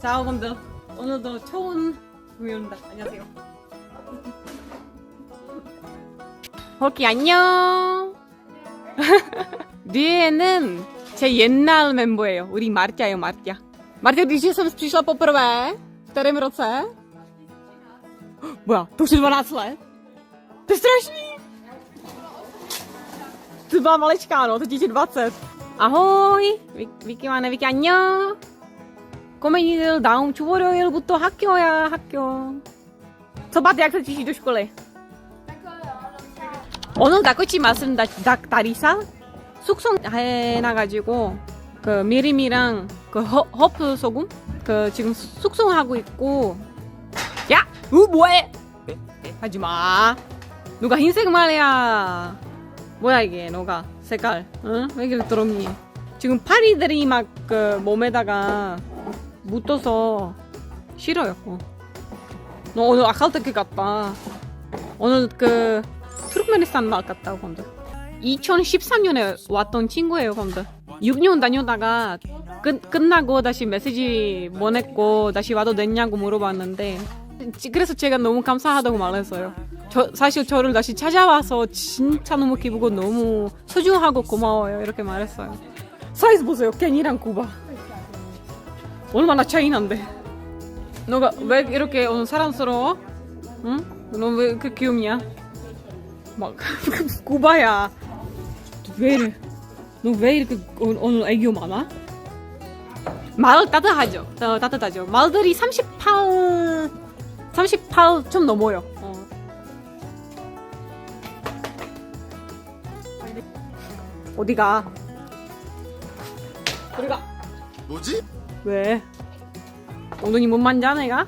자, 여러분들 오늘도 좋은 금요일입니다. 안녕하세요. 호키 안녕. 뒤에는 제 옛날 멤버예요. 우리 마르티아요, 마르티아. 마르티아, ty jsi sem přišla poprvé? V kterém roce? 뭐야, to už je 12 let? To je strašný. Ty byla maličká, no, teď je 20. Ahoj, Vik- Vicky 만에 Vicky 안녕. 꼬맹이들 다음 주 월요일부터 학교야, 학교. 저봐 jak se těší do školy? 오늘 닭꼬치 맛은 다, 닭 다리살 숙성해 놔가지고 그 미림이랑 그 허, 허프 소금 그 지금 숙성하고 있고 야, 우 뭐해? 하지마. 누가 흰색 말이야. 뭐야 이게 너가 색깔? 응? 왜 이렇게 더럽니? 지금 파리들이 막 그 몸에다가 묻어서 싫어요. 어. 너 오늘 아칼테크 갔다. 오늘 그 투르크메니스탄 막 갔다 건데. 2013년에 왔던 친구예요, 건데. 6년 다녀다가 끝, 끝나고 다시 메시지 보냈고 다시 와도 됐냐고 물어봤는데 지- 그래서 제가 너무 감사하다고 말했어요. 저 사실 저를 다시 찾아와서 진짜 너무 기쁘고 너무 소중하고 고마워요 이렇게 말했어요. 사이즈 보세요, 켄이랑 쿠바. 얼마나 차이 난데. 너가 왜 이렇게 오늘 사랑스러워? 응? 너 왜 이렇게 귀엽냐? 막 쿠바야. 왜 이래? 너왜 이렇게 오- 오늘 애교 많아? 말 따뜻하죠. 어, 따뜻하죠. 말들이 38, 38 좀 넘어요. 어. 어디가? 어디가? 뭐지? 왜? 엉덩이 못 만져 내가?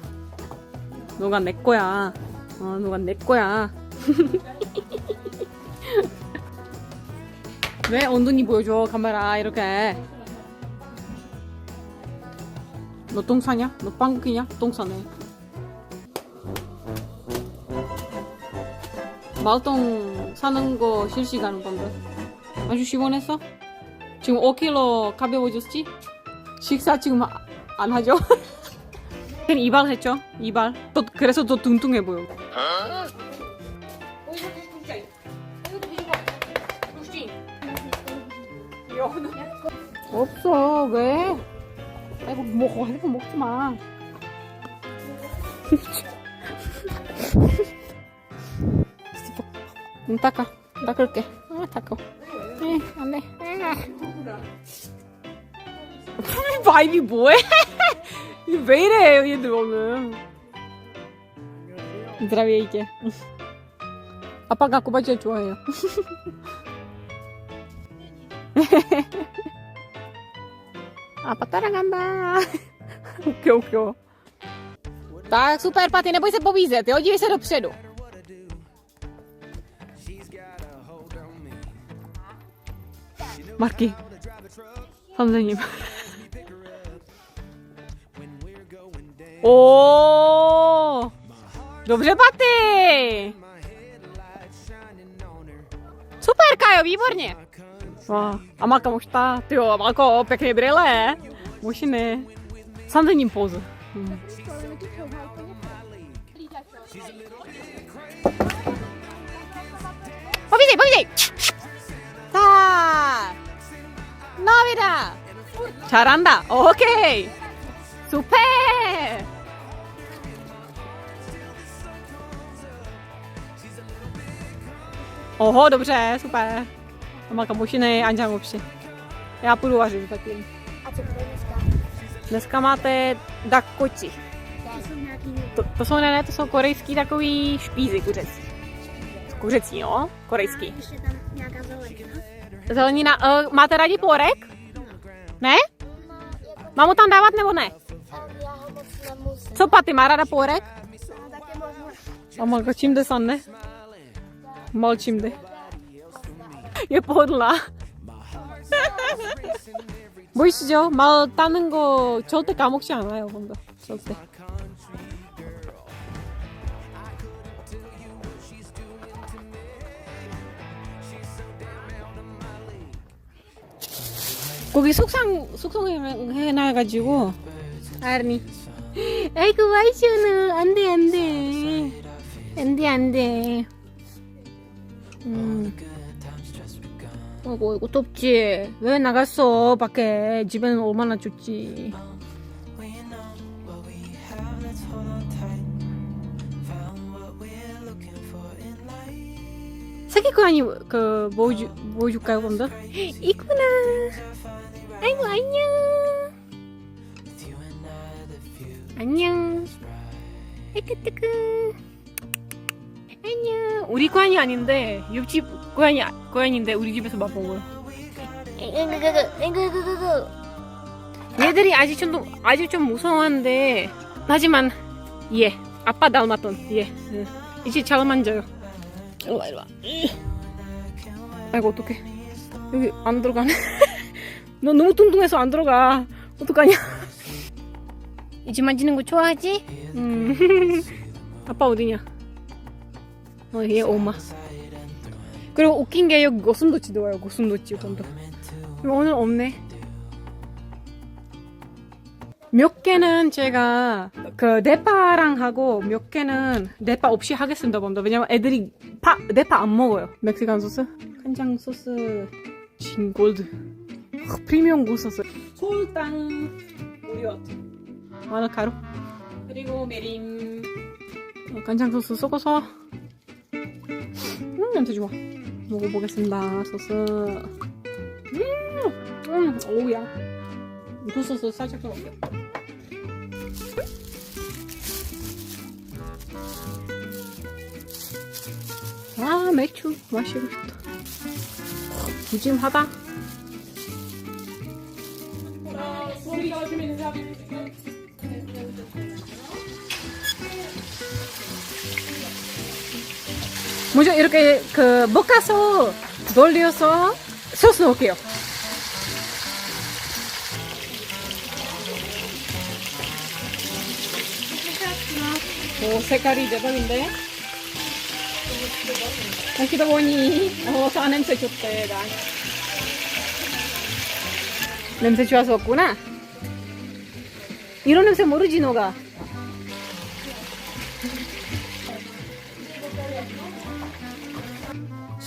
너가 내 거야. 어, 너가 내 거야. 왜 엉덩이 보여줘 카메라 이렇게? 너 똥 사냐? 너 빵꾸냐? 똥 사네. 말똥 사는 거 실시간 건데. 아주 시원했어? 지금 5kg 가벼워졌지? 식사 지금 아- 안 하죠? 그냥 이발 했죠? 이발. 또 그래서 더 뚱뚱해 보여. 없어 왜? 아이고 먹어 이거 먹지 마. 눈 닦아 닦을게. 아 닦아. 에 안돼. 바이비 뭐해? 왜 이래 얘들 오늘 드라비에 이게 아빠가 꼬바지를 좋아해요 아빠 따라간다 웃겨 웃겨 Tak, super, Paty, neboj se povízet, jo? Dívej se dopředu. Marky, sam za ním. O, dobře baty. Super, Kajo, výborně. A, a Malka už ta, ty jo, Malko, pěkné brýle. Mušiny. Sám za ním pouze. Hmm. Povídej, povídej. Tak. Novida. Čaranda, Okay super. Oho, dobře, super. Mamaka mušiny, Anža opši. Já půjdu vařit taky. A co bude dneska? Dneska máte dakoči. To jsou nějaký To, to jsou ne, ne, to jsou korejský takový špízy kuřecí. Kuřecí, jo? Korejský. ještě tam nějaká zelenina. Zelenina, uh, máte rádi porek? Ne? Mám ho tam dávat nebo ne? Ho moc nemusím. Co Paty, má ráda porek? A taky možná. A Malka čím jde sanne? Mal čím jde. Je pohodlná. 보이시죠? 말 따는 거 절대 까먹지 않아요, 근데 절대. 거기 숙성 숙성해놔가지고 아르니. 아이고 와이시오는 안돼 안돼 안돼 안돼. 음. 어이구 이거 덥지. 왜 나갔어 밖에 집에는 얼마나 좋지. 새끼 거 아니 그 보여주 보여줄까요, 먼저? 있구나. 아이고 안녕. 안녕. 뜨끄뜨끄. 안녕. 우리 고양이 아닌데 옆집 고양이 고양인데 우리 집에서 맛보고요. 얘들이 아직 좀 아직 좀 무서워한데 하지만 예 아빠 닮았던 예 예. 이제 잘 만져요. 일로 와 일로 와. 아이고 어떡해 여기 안 들어가네. 너 너무 뚱뚱해서 안 들어가. 어떡하냐? 이제 만지는 거 좋아하지? 음. 아빠 어디냐? 어, 얘 엄마. 그리고 웃긴 게 여기 고슴도치도 와요. 고슴도치 건도. 오늘 없네. 몇 개는 제가 그 네파랑 하고 몇 개는 네파 없이 하겠습니다, 본다. 왜냐면 애들이 파 네파 안 먹어요. 멕시칸 소스, 간장 소스, 진골드, 프리미엄 고 소스, 솔땅, 오리엇, 마늘 가루, 그리고 메림, 어, 간장 소스 섞어서 음 냄새 좋아. 먹어보겠습니다. 소스. 음, 음, 오우야. 그 소스 살짝 좀 올려. 아 맥주 마시고 싶다. 무짐하다. 먼저 이렇게 그 볶아서 돌려서 소스 넣을게요. 오 색깔이 대박인데? 먹기다 보니 어, 사 냄새 나. 냄새 좋아서 없구나 이런 냄새 모르지 너가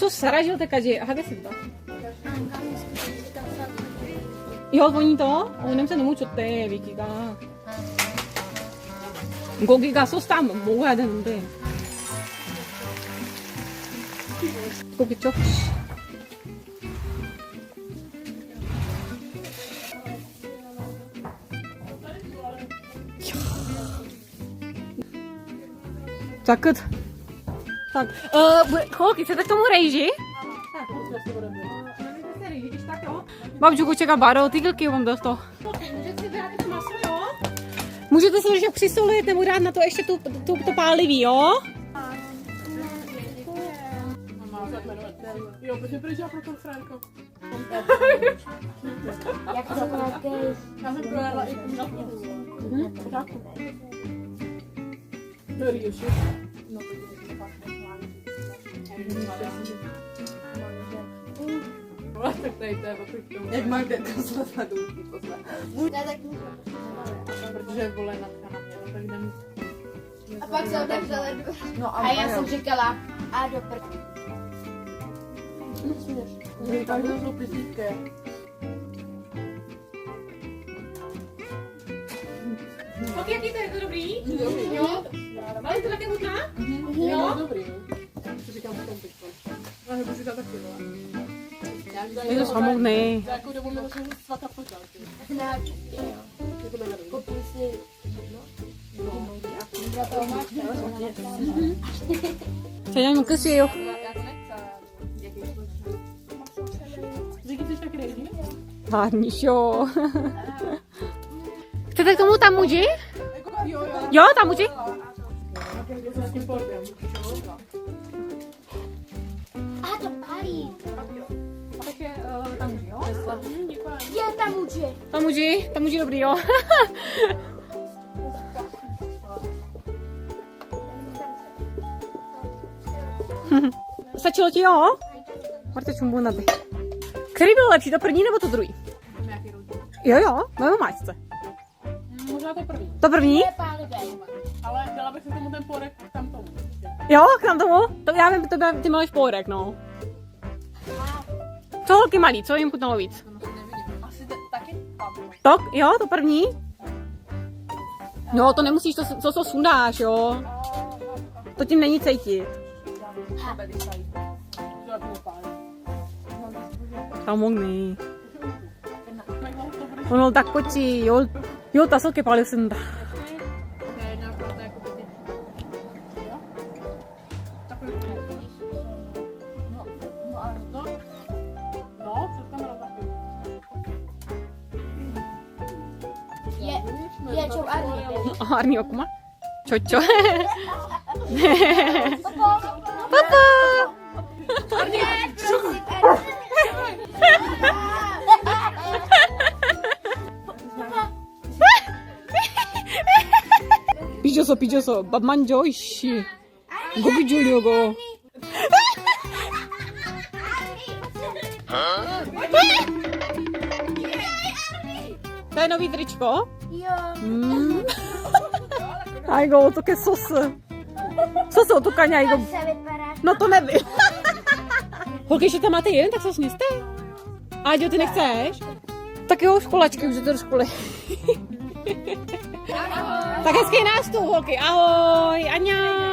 소스 사라질 때까지 하겠습니다. 야 보니까 어, 냄새 너무 좋대 미키가. 고기가 소스 안 먹어야 되는데. 고기 쪽 자, 끝. Tak, eh, uh, holky, chcete k tomu rejži? Tak, Babčuku, čeká baro, ty kilky mám dost to. Můžete si vyrát to přisolit nebo dát na to ještě tu, tu, to pálivý, jo? Jo, protože proč pro Franko? Jak to Já jsem tak tady to je opět k tomu. Jak máte poslat na důlky poslat? Ne, tak můžu. Protože vole natka na mě, no, tak jdem. A pak se dveře. No A já jsem říkala, a do pr... Tak to jsou pisítky. Ok, jaký to je to dobrý? Dobrý. Jo? Ale to také chutná? Jo, no, dobrý. Já to máš, 사장님 끝이에요. Ty? 아니쇼. Chcete k tomu tamuži? Jo, jo. Jo, tamuži? To pálí. Takže tamuži, jo? Je tam může. Tamuži, tamuži dobrý, jo? Stačilo ti, jo? Marta čumbunady. Který byl lepší, to první nebo to druhý? Jo, jo, máme máčce. Možná to první. To první? Ale dala bych si tomu ten porek tam tomu. Jo, k nám tomu? To já vím, to ty máš pórek, no. Co holky malí, co jim chutnalo víc? To, jo, to první? No, to nemusíš, to, co to sundáš, jo? To tím není cítit. Tam ne. Ono tak poči, jo, jo, tasolke pali sundáš. Harun yok mu? Çoço. Papa. Pijoso, pijoso, babmanjo işi. Gobi juluyor go. Daj no vidričko. 이씨 고기 주려고 To je nový tričko? Jo. Mm. A Igo, 어떻게 소스? 소스 어떡하냐 이거 Se vypadáš. No to nevím. Holky, že tam máte jeden, tak se sněste. Áďo, ty nechceš? Tak jo, školačky, už jde do školy. tak hezký nástup, holky. Ahoj, Aňa.